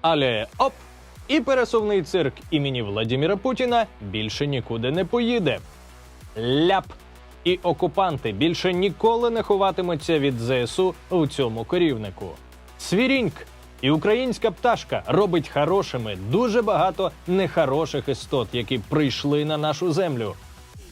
Але оп! І пересувний цирк імені Владіміра Путіна більше нікуди не поїде. Ляп! І окупанти більше ніколи не ховатимуться від ЗСУ у цьому корівнику. Свіріньк і українська пташка робить хорошими дуже багато нехороших істот, які прийшли на нашу землю.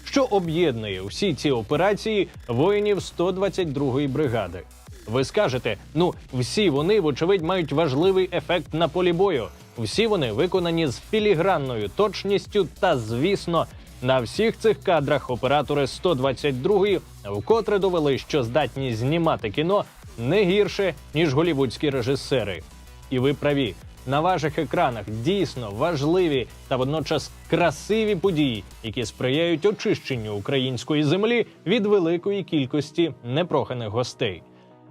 Що об'єднує всі ці операції воїнів 122-ї бригади? Ви скажете, ну всі вони, вочевидь, мають важливий ефект на полі бою. Всі вони виконані з філігранною точністю та, звісно, на всіх цих кадрах оператори 122-ї вкотре довели, що здатні знімати кіно не гірше, ніж голівудські режисери. І ви праві. На ваших екранах дійсно важливі та водночас красиві події, які сприяють очищенню української землі від великої кількості непроханих гостей.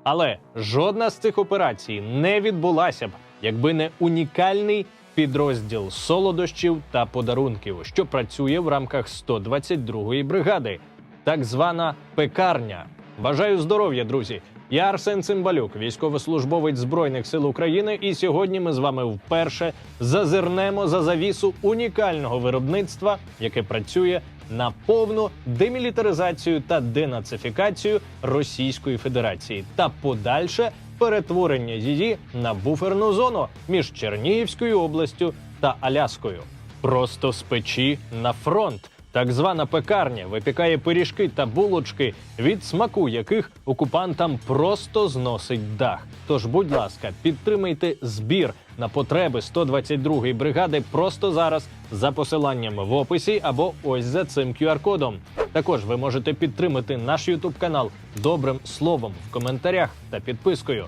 Але жодна з цих операцій не відбулася б, якби не унікальний підрозділ солодощів та подарунків, що працює в рамках 122-ї бригади, так звана пекарня. Бажаю здоров'я, друзі! Я Арсен Цимбалюк, військовослужбовець Збройних сил України, і сьогодні ми з вами вперше зазирнемо за завісу унікального виробництва, яке працює на повну демілітаризацію та денацифікацію Російської Федерації та подальше перетворення її на буферну зону між Чернігівською областю та Аляскою. Просто з печі на фронт. Так звана пекарня випікає пиріжки та булочки, від смаку яких окупантам просто зносить дах. Тож, будь ласка, підтримайте збір на потреби 122-ї бригади просто зараз за посиланням в описі або ось за цим QR-кодом. Також ви можете підтримати наш YouTube канал добрим словом в коментарях та підпискою.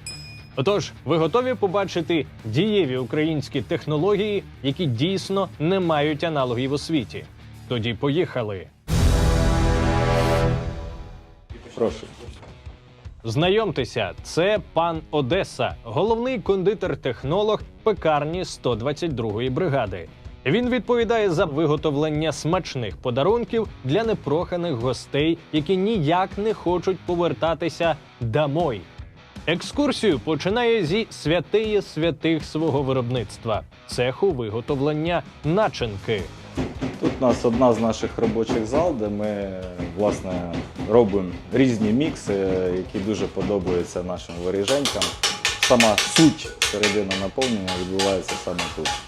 Отож, ви готові побачити дієві українські технології, які дійсно не мають аналогів у світі? Тоді поїхали. Прошу. Знайомтеся, це пан Одеса, головний кондитер-технолог пекарні 122-ї бригади. Він відповідає за виготовлення смачних подарунків для непроханих гостей, які ніяк не хочуть повертатися домой. Екскурсію починає зі святиє святих свого виробництва цеху виготовлення начинки. Тут у нас одна з наших робочих зал, де ми власне робимо різні мікси, які дуже подобаються нашим виріженькам. Сама суть середина наповнення відбувається саме тут.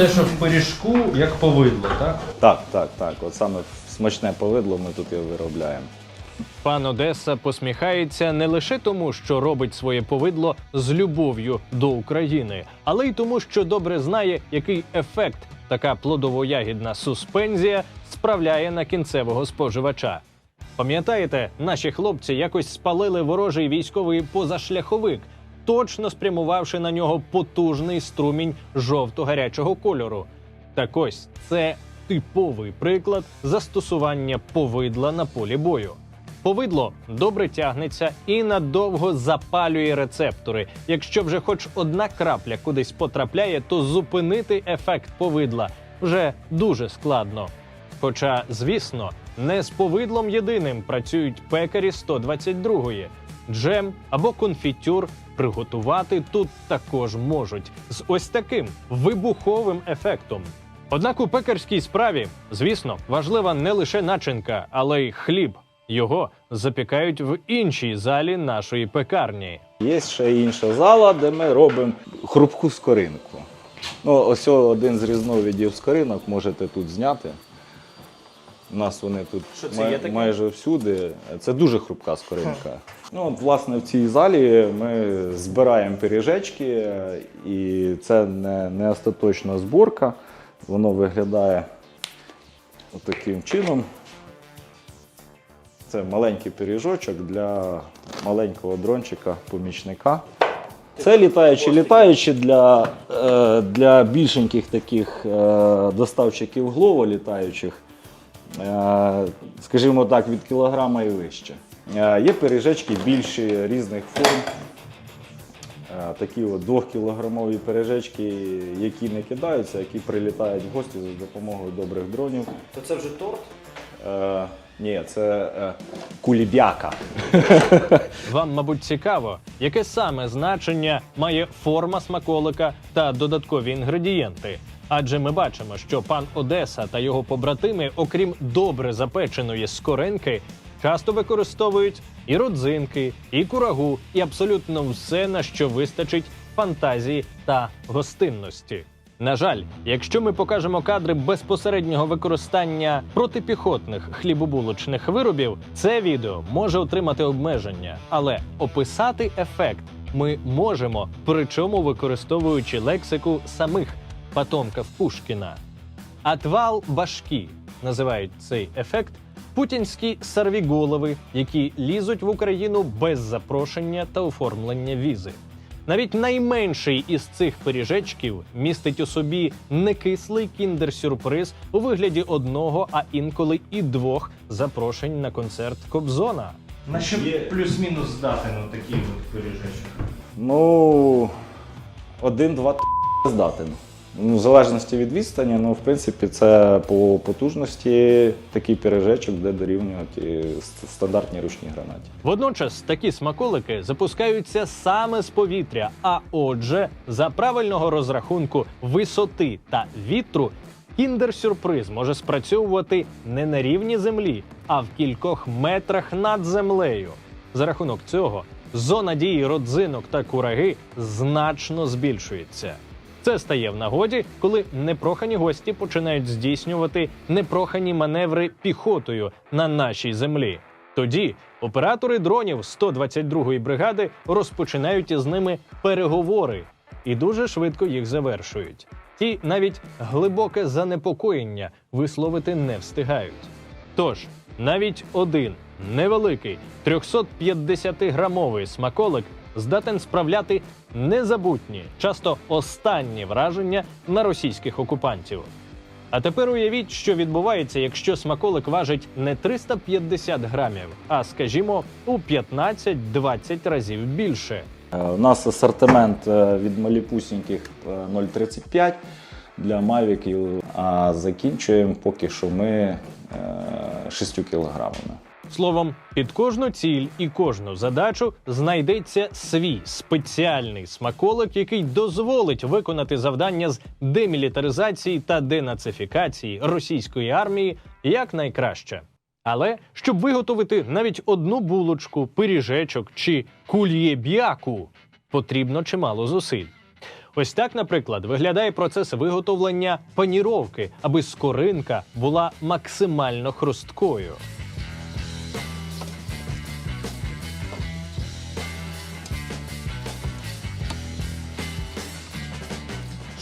Те, що в пиріжку, як повидло, так? Так, так, так. От саме смачне повидло ми тут і виробляємо. Пан Одеса посміхається не лише тому, що робить своє повидло з любов'ю до України, але й тому, що добре знає, який ефект така плодово-ягідна суспензія справляє на кінцевого споживача. Пам'ятаєте, наші хлопці якось спалили ворожий військовий позашляховик, точно спрямувавши на нього потужний струмінь жовто-гарячого кольору. Так ось це типовий приклад застосування повидла на полі бою. Повидло добре тягнеться і надовго запалює рецептори. Якщо вже хоч одна крапля кудись потрапляє, то зупинити ефект повидла вже дуже складно. Хоча, звісно, не з повидлом єдиним працюють пекарі 122-ї. Джем або конфітюр приготувати тут також можуть з ось таким вибуховим ефектом. Однак у пекарській справі, звісно, важлива не лише начинка, але й хліб. Його запікають в іншій залі нашої пекарні. Є ще інша зала, де ми робимо хрупку скоринку. Ну, ось один з різновидів скоринок можете тут зняти. У нас вони тут Що це май- є таке? майже всюди. Це дуже хрупка скоринка. Ну, от, власне, в цій залі ми збираємо пиріжечки, е, і це не, не остаточна зборка. Воно виглядає таким чином. Це маленький пиріжочок для маленького дрончика-помічника. Це літаючі літаючі для, е, для більшеньких таких е, доставчиків глово літаючих, скажімо так, від кілограма і вище. Е, є пиріжечки більші різних форм. Е, Такі от двохкілограмові пиріжечки, які не кидаються, які прилітають в гості за допомогою добрих дронів. То це вже торт? Е, Ні, це е, кулібяка. Вам, мабуть, цікаво, яке саме значення має форма смаколика та додаткові інгредієнти. Адже ми бачимо, що пан Одеса та його побратими, окрім добре запеченої скоринки, часто використовують і родзинки, і курагу, і абсолютно все, на що вистачить фантазії та гостинності. На жаль, якщо ми покажемо кадри безпосереднього використання протипіхотних хлібобулочних виробів, це відео може отримати обмеження, але описати ефект ми можемо, причому використовуючи лексику самих потомків Пушкіна. Атвал башки називають цей ефект путінські сарвіголови, які лізуть в Україну без запрошення та оформлення візи. Навіть найменший із цих пиріжечків містить у собі некислий кіндер-сюрприз у вигляді одного, а інколи і двох запрошень на концерт Кобзона. На що плюс-мінус здатен ну, такий от пиріжечок? Ну, один-два здатен. Ну, в залежності від відстані, ну, в принципі, це по потужності такий пиріжечок, де дорівнюють стандартні ручні гранаті. Водночас такі смаколики запускаються саме з повітря. А отже, за правильного розрахунку висоти та вітру, кіндер-сюрприз може спрацьовувати не на рівні землі, а в кількох метрах над землею. За рахунок цього зона дії родзинок та кураги значно збільшується. Це стає в нагоді, коли непрохані гості починають здійснювати непрохані маневри піхотою на нашій землі. Тоді оператори дронів 122-ї бригади розпочинають із ними переговори і дуже швидко їх завершують. Ті навіть глибоке занепокоєння висловити не встигають. Тож навіть один невеликий 350-грамовий смаколик здатен справляти незабутні, часто останні враження на російських окупантів. А тепер уявіть, що відбувається, якщо смаколик важить не 350 грамів, а скажімо, у 15-20 разів більше. Е, У нас асортимент е, від маліпусіньких е, 0,35 для мавіків, а закінчуємо поки що ми е, 6 кілограмами. Словом, під кожну ціль і кожну задачу знайдеться свій спеціальний смаколик, який дозволить виконати завдання з демілітаризації та денацифікації російської армії якнайкраще. Але щоб виготовити навіть одну булочку, пиріжечок чи кульєб'яку, потрібно чимало зусиль. Ось так, наприклад, виглядає процес виготовлення паніровки, аби скоринка була максимально хрусткою.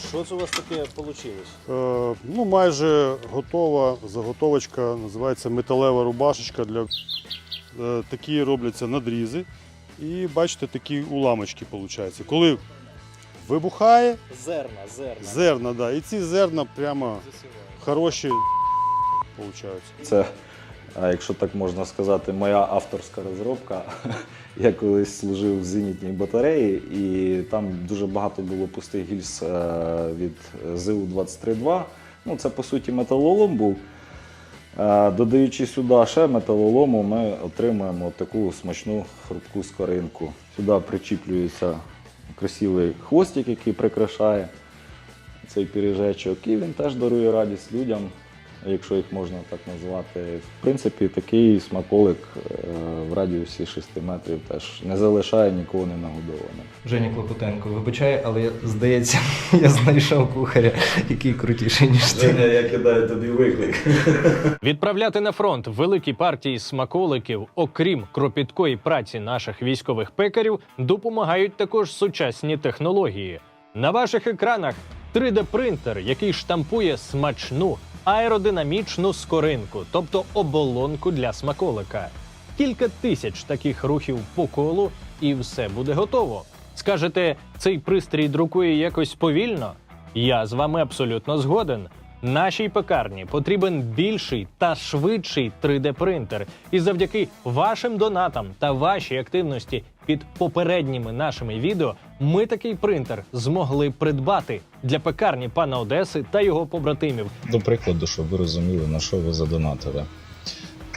Що це у вас таке вийшло? Е, ну, майже готова заготовочка, називається металева рубашечка. Для... Е, такі робляться надрізи. І бачите, такі уламочки виходять. Коли вибухає Зерна, зерна. зерна, да, і ці зерна прямо хороші виходять. Це, а якщо так можна сказати, моя авторська розробка. Я колись служив в зенітній батареї, і там дуже багато було пустих гільз е, від ЗУ-23-2. Ну, це по суті металолом був. Е, Додаючи сюди ще металолому, ми отримуємо таку смачну хрупку скоринку. Сюди причіплюється красивий хвостик, який прикрашає цей пиріжечок, і він теж дарує радість людям, якщо їх можна так назвати. В принципі, такий смаколик е, в радіусі 6 метрів теж не залишає нікого не нагодованим. Женя Клопотенко, вибачай, але здається, я знайшов кухаря, який крутіший, ніж ти. Я кидаю тобі виклик. Відправляти на фронт великі партії смаколиків, окрім кропіткої праці наших військових пекарів, допомагають також сучасні технології. На ваших екранах 3D-принтер, який штампує смачну аеродинамічну скоринку, тобто оболонку для смаколика. Кілька тисяч таких рухів по колу, і все буде готово. Скажете, цей пристрій друкує якось повільно? Я з вами абсолютно згоден. Нашій пекарні потрібен більший та швидший 3D-принтер. І завдяки вашим донатам та вашій активності під попередніми нашими відео ми такий принтер змогли придбати для пекарні пана Одеси та його побратимів. До прикладу, щоб ви розуміли, на що ви задонатили.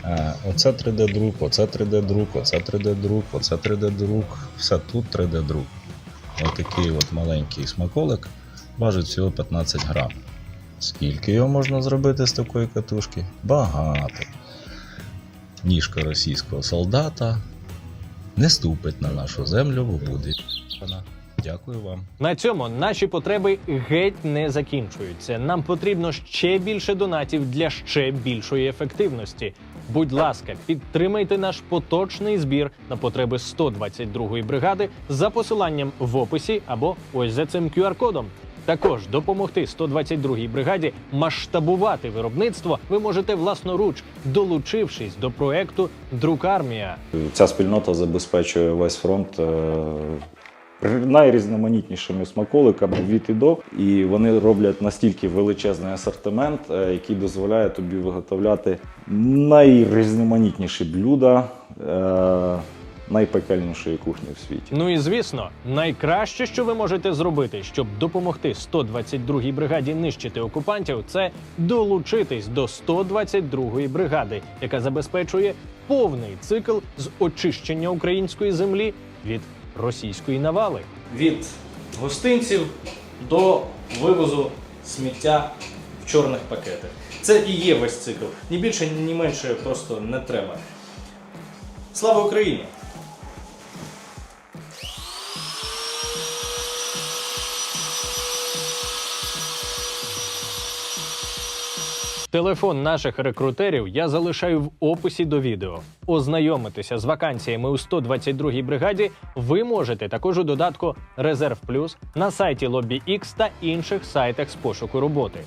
Е, Оце 3D-друк, оце 3D-друк, оце 3D-друк, оце 3D-друк. Все тут 3D-друк. Отакий от маленький смаколик важить всього 15 грам. Скільки його можна зробити з такої катушки? Багато. Ніжка російського солдата не ступить на нашу землю, бо буде. Дякую вам. На цьому наші потреби геть не закінчуються. Нам потрібно ще більше донатів для ще більшої ефективності. Будь ласка, підтримайте наш поточний збір на потреби 122-ї бригади за посиланням в описі або ось за цим QR-кодом. Також допомогти 122-й бригаді масштабувати виробництво ви можете власноруч, долучившись до проекту Друкармія. Ця спільнота забезпечує весь фронт е, найрізноманітнішими смаколиками від і до. І вони роблять настільки величезний асортимент, е, який дозволяє тобі виготовляти найрізноманітніші блюда е, найпекельнішої кухні в світі. Ну і звісно, найкраще, що ви можете зробити, щоб допомогти 122-й бригаді нищити окупантів, це долучитись до 122-ї бригади, яка забезпечує повний цикл з очищення української землі від російської навали. Від гостинців до вивозу сміття в чорних пакетах. Це і є весь цикл. Ні більше, ні менше просто не треба. Слава Україні! Телефон наших рекрутерів я залишаю в описі до відео. Ознайомитися з вакансіями у 122-й бригаді ви можете також у додатку Резерв Плюс на сайті LobbyX та інших сайтах з пошуку роботи.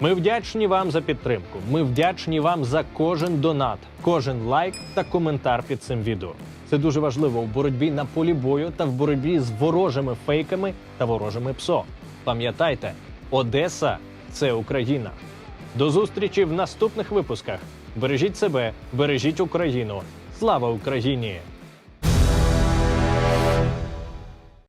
Ми вдячні вам за підтримку. Ми вдячні вам за кожен донат, кожен лайк та коментар під цим відео. Це дуже важливо у боротьбі на полі бою та в боротьбі з ворожими фейками та ворожими псо. Пам'ятайте, Одеса це Україна. До зустрічі в наступних випусках. Бережіть себе, бережіть Україну. Слава Україні!